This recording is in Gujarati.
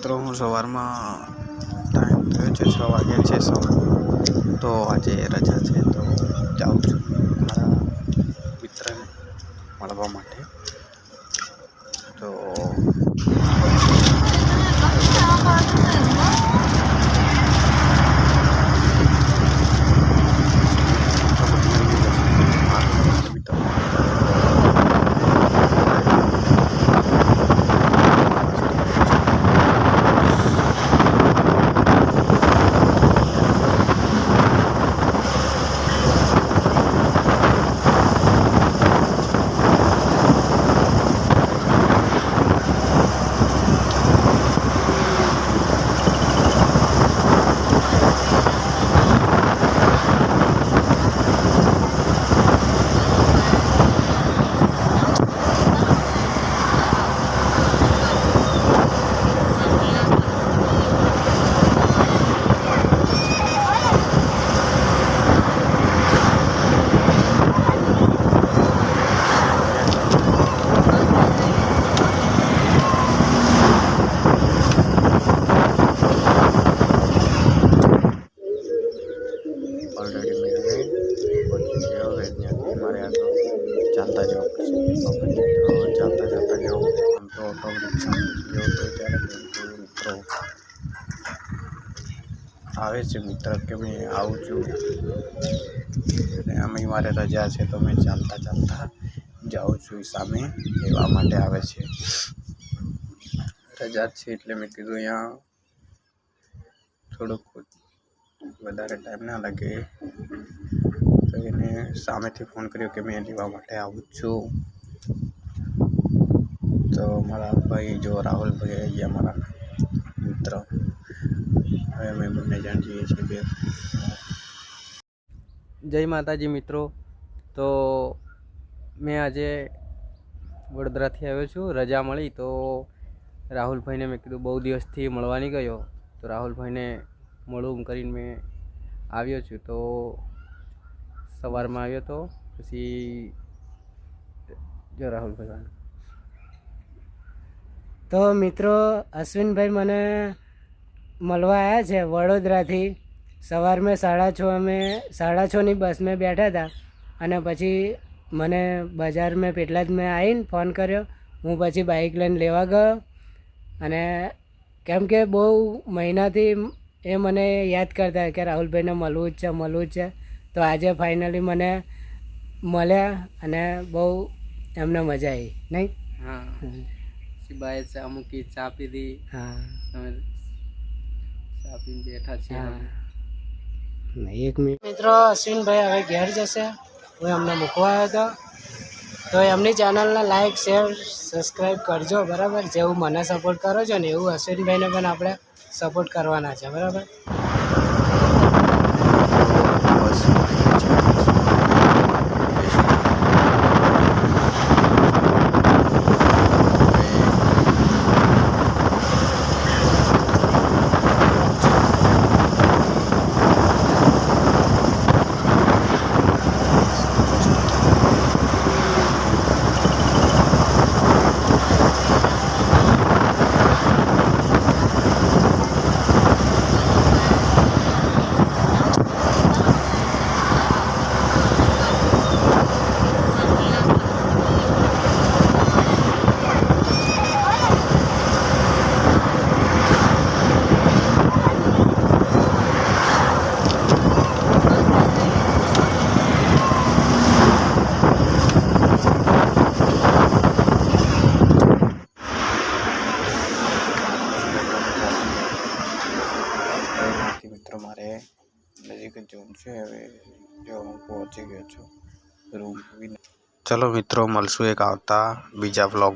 મિત્રો, હું સવારમાં ટાઈમ થયો છે છ વાગ્યા છે સવાર. તો આજે રજા છે, તો જાઉં છું મારા મિત્રને મળવા માટે. તો ઓલરેડી મેં હવે પહોંચી ગયો હવે ત્યાંથી મારે આગળ ચાલતા જવું પડશે તો ચાલતા ચાલતા જવું આમ તો ઓટો રિક્ષા જેવું તો ત્યારે પરંતુ મિત્રો આવે છે મિત્ર કે મેં આવું છું અને અમે મારે રજા છે તો મેં ચાલતા ચાલતા જાઉં છું સામે લેવા માટે આવે છે રજા જ છે એટલે મેં કીધું અહીંયા થોડુંક વધારે ટાઈમ ના લાગે તો એને સામેથી ફોન કર્યો કે મેં લેવા માટે આવું છું. તો મારા ભાઈ જો રાહુલભાઈ ગયા મારા મિત્ર. હવે અમે બંને જણ જઈએ છીએ બે જય માતાજી મિત્રો. તો મેં આજે વડોદરાથી આવ્યો છું, રજા મળી તો રાહુલભાઈને મેં કીધું બહુ દિવસથી મળવા નહીં ગયો. તો રાહુલભાઈને મળું કરીને મેં આવ્યો છું. તો સવારમાં આવ્યો તો, પછી જો રાહુલભાઈ તો મિત્રો, અશ્વિનભાઈ મને મળવા આવ્યા છે વડોદરાથી. સવારમાં સાડા છ અમે, સાડા છની બસમાં બેઠા હતા અને પછી મને બજાર મેં પેટલા જ મેં આવીને ફોન કર્યો. હું પછી બાઇક લઈને લેવા ગયો અને કેમ કે બહુ મહિનાથી એ મને યાદ કરતા કે રાહુલભાઈને મળવું જ છે, મળવું જ છે. તો આજે ફાઇનલી મને મળ્યા અને બહુ એમને મજા આવી નહીં? હા. પછી બાએ ચા પીધી. હા. અમે ચા પીને બેઠા છીએ એક મિનિટ. મિત્રો અશ્વિનભાઈ હવે ઘેર જશે. હું એમને મૂકવા આવ્યો હતો. તો એમની ચેનલને લાઈક શેર સબસ્ક્રાઈબ કરજો બરાબર? જેવું મને સપોર્ટ કરો છો ને એવું અશ્વિનભાઈને પણ આપણે સપોર્ટ કરવાના છે બરાબર બસ બાકી મિત્રો મારે નજીક જ છે. હવે જો હું પહોંચી ગયો છું, રૂમ ચલો મિત્રો, મળશું એક આવતા બીજા બ્લોગ